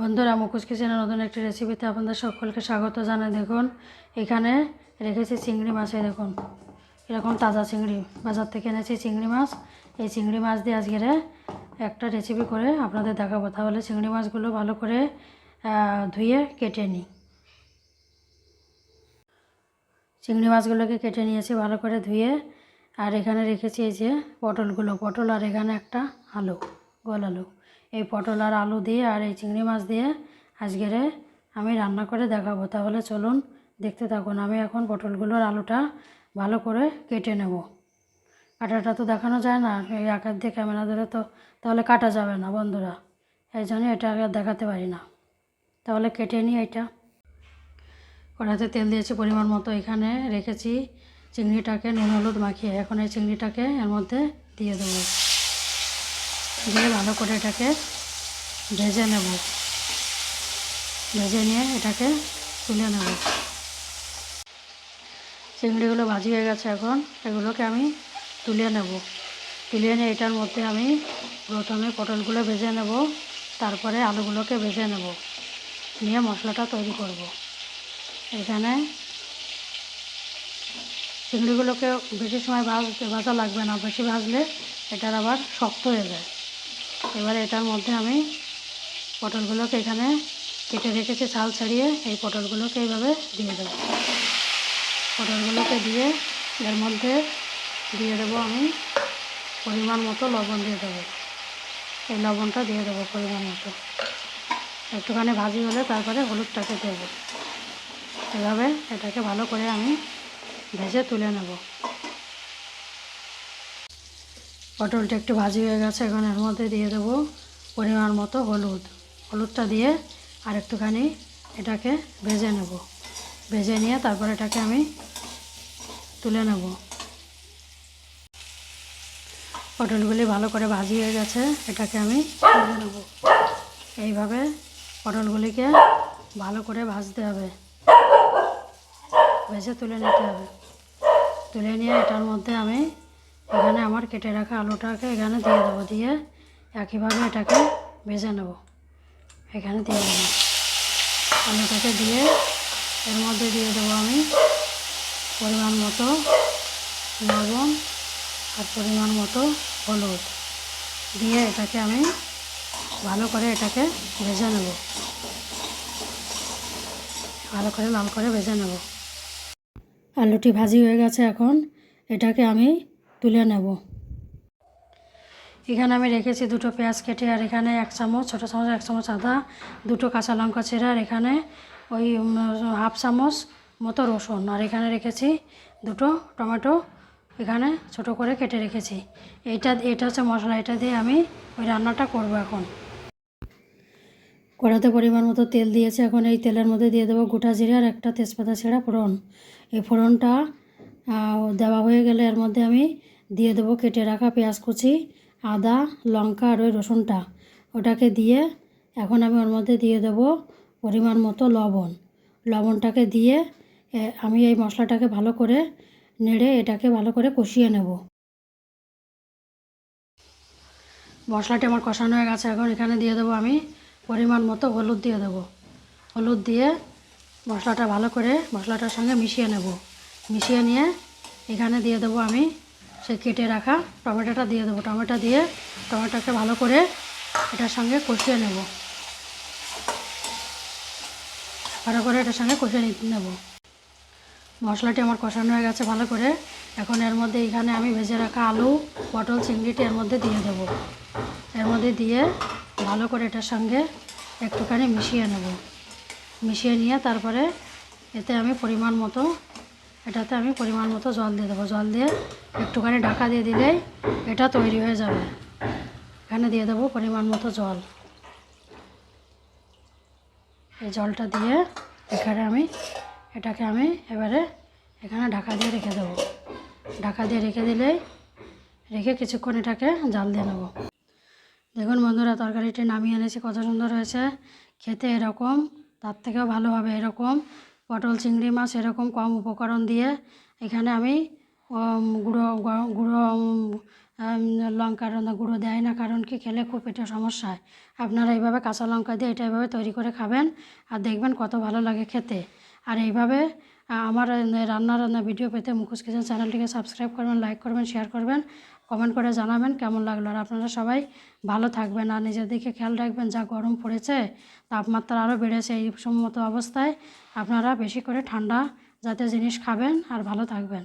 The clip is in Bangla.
বন্ধুরা, মুখোশ কিচেনের নতুন একটি রেসিপিতে আপনাদের সকলকে স্বাগত জানাই। দেখুন, এখানে রেখেছি চিংড়ি মাছে দেখুন। এরকম তাজা চিংড়ি। বাজার থেকে এনেছি চিংড়ি মাছ। এই চিংড়ি মাছ দিয়ে আজকের একটা রেসিপি করে আপনাদের দেখাবো। তাহলে চিংড়ি মাছগুলো ভালো করে ধুয়ে কেটে নিই। চিংড়ি মাছগুলোকে কেটে নিয়েছি ভালো করে ধুয়ে। আর এখানে রেখেছি এই যে পটলগুলো। পটল আর এখানে একটা আলু, গোল আলু। এই পটল আর আলু দিয়ে আর এই চিংড়ি মাছ দিয়ে আজকের আমি রান্না করে দেখাবো। তাহলে চলুন দেখতে থাকুন, আমি এখন পটলগুলোর আলুটা ভালো করে কেটে নেব। কাটাটা তো দেখানো যায় না, এই আকার দিয়ে ক্যামেরা ধরে তো তাহলে কাটা যাবে না বন্ধুরা, এই জন্য এটা আগে দেখাতে পারি না। তাহলে কেটে নিই এটা। কড়াতে তেল দিয়েছি পরিমাণ মতো, এখানে রেখেছি চিংড়িটাকে নুন, হলুদ মাখিয়ে, এখন এই চিংড়িটাকে এর মধ্যে দিয়ে দেবো। দিয়ে ভালো করে এটাকে ভেজে নেব। ভেজে নিয়ে এটাকে তুলে নেব। চিংড়িগুলো ভাজি হয়ে গেছে এখন। এগুলোকে আমি তুলে নেব। তুলে নিয়ে এটার মধ্যে আমি প্রথমে পটলগুলো ভেজে নেব। তারপরে আলুগুলোকে ভেজে নেব। নিয়ে মশলাটা তৈরি করব। এখানে চিংড়িগুলোকে বেশি সময় ভাজ, ভাজা লাগবে না। বেশি ভাজলে এটার আবার শক্ত হয়ে যায়। এবারে এটার মধ্যে আমি পটলগুলোকে এখানে কেটে রেখেছি, ছাল ছাড়িয়ে। এই পটলগুলোকে এইভাবে দিয়ে দেবো। পটলগুলোকে দিয়ে এর মধ্যে দিয়ে দেবো আমি পরিমাণ মতো লবণ দিয়ে দেবো। এই লবণটা দিয়ে দেবো পরিমাণ মতো। একটুখানি ভাজি হলে তারপরে হলুদটাকে দেবো। এভাবে এটাকে ভালো করে আমি ভেজে তুলে নেব। পটলটা একটু ভাজি হয়ে গেছে, এখন এর মধ্যে দিয়ে দেবো পরিমাণ মতো হলুদ। হলুদটা দিয়ে আর একটুখানি এটাকে ভেজে নেব। ভেজে নিয়ে তারপর এটাকে আমি তুলে নেব। পটলগুলি ভালো করে ভাজি হয়ে গেছে, এটাকে আমি তুলে নেব। এইভাবে পটলগুলিকে ভালো করে ভাজতে হবে। ভেজে তুলে নিতে হবে। তুলে নিয়ে এটার মধ্যে আমি এখানে আমার কেটে রাখা আলুটাকে এখানে দিয়ে দেবো, দিয়ে একইভাবে এটাকে ভেজে নেব। এখানে দিয়ে দেবো। আলুটাকে দিয়ে এর মধ্যে দিয়ে দেবো আমি পরিমাণ মতো লবণ আর পরিমাণ মতো হলুদ। দিয়ে এটাকে আমি ভালো করে এটাকে ভেজে নেব। ভালো করে লাল করে ভেজে নেব। আলুটি ভাজি হয়ে গেছে এখন। এটাকে আমি তুলে নেব। এখানে আমি রেখেছি দুটো পেঁয়াজ কেটে আর এখানে এক চামচ ছোটো চামচ এক চামচ আদা দুটো কাঁচা লঙ্কা ছেঁড়ে আর এখানে ওই হাফ চামচ মতো রসুন। আর এখানে রেখেছি দুটো টমেটো এখানে ছোট করে কেটে রেখেছি। এইটা এটা হচ্ছে মশলা এটা দিয়ে আমি ওই রান্নাটা করব এখন। কড়াতে পরিমাণ মতো তেল দিয়েছে এখন এই তেলের মধ্যে দিয়ে দেবো গোটা জিরে আর একটা তেজপাতা ছেঁড়া ফোড়ন। এই ফোড়নটা দেওয়া হয়ে গেলে এর মধ্যে আমি দিয়ে দেবো, কেটে রাখা পেঁয়াজ কুচি, আদা, লঙ্কা আর ওই রসুনটা। ওটাকে দিয়ে এখন আমি ওর মধ্যে দিয়ে দেবো পরিমাণ মতো লবণ। লবণটাকে দিয়ে আমি এই মশলাটাকে ভালো করে নেড়ে এটাকে ভালো করে কষিয়ে নেব। মশলাটি আমার কষানো হয়ে গেছে। এখন এখানে দিয়ে দেবো আমি পরিমাণ মতো হলুদ দিয়ে দেবো। হলুদ দিয়ে মশলাটা ভালো করে মশলাটার সঙ্গে মিশিয়ে নেব। মিশিয়ে নিয়ে এখানে দিয়ে দেবো আমি সে কেটে রাখা টমেটোটা দিয়ে দেবো। টমেটো দিয়ে টমেটোকে ভালো করে এটার সঙ্গে কষিয়ে নেব। ভালো করে এটার সঙ্গে কষিয়ে নেব। মশলাটি আমার কষানো হয়ে গেছে ভালো করে। এখন এর মধ্যে এখানে আমি ভেজে রাখা আলু, পটল চিংড়িটি এর মধ্যে দিয়ে দেবো। এর মধ্যে দিয়ে ভালো করে এটার সঙ্গে একটুখানি মিশিয়ে নেব। মিশিয়ে নিয়ে তারপরে এতে আমি পরিমাণ মতো এটাতে আমি পরিমাণ মতো জল দিয়ে দেবো। জল দিয়ে একটুখানি ঢাকা দিয়ে দিলেই এটা তৈরি হয়ে যাবে। এখানে দিয়ে দেবো পরিমাণ মতো জল। এই জলটা দিয়ে এখানে আমি, এটাকে আমি এবারে এখানে ঢাকা দিয়ে রেখে দেবো। ঢাকা দিয়ে রেখে দিলেই রেখে কিছুক্ষণ এটাকে জাল দিয়ে নেব। দেখুন বন্ধুরা, তরকারিটি নামিয়ে এনেছি, কত সুন্দর হয়েছে। খেতে এরকম, তার থেকেও ভালো হবে এরকম। পটল, চিংড়ি মাছ এরকম কম উপকরণ দিয়ে এখানে আমি গুঁড়ো গুঁড়ো লঙ্কার গুঁড়ো দেয় না কারণ কি খেলে খুব পেটের সমস্যা হয়। আপনারা এইভাবে কাঁচা লঙ্কা দিয়ে এটা এইভাবে তৈরি করে খাবেন আর দেখবেন কত ভালো লাগে খেতে। আর এইভাবে আমার রান্না রান্না ভিডিও পেতে মুখোশ কিচেন চ্যানেলটিকে সাবস্ক্রাইব করবেন, লাইক করবেন, শেয়ার করবেন। কমেন্ট করে জানাবেন কেমন লাগল। আর আপনারা সবাই ভালো থাকবেন আর নিজের দিকে খেয়াল রাখবেন, যা গরম পড়েছে তাপমাত্রা আরও বেড়েছে এই সম্মত অবস্থায় আপনারা বেশি করে ঠান্ডা জাতীয় জিনিস খাবেন আর ভালো থাকবেন।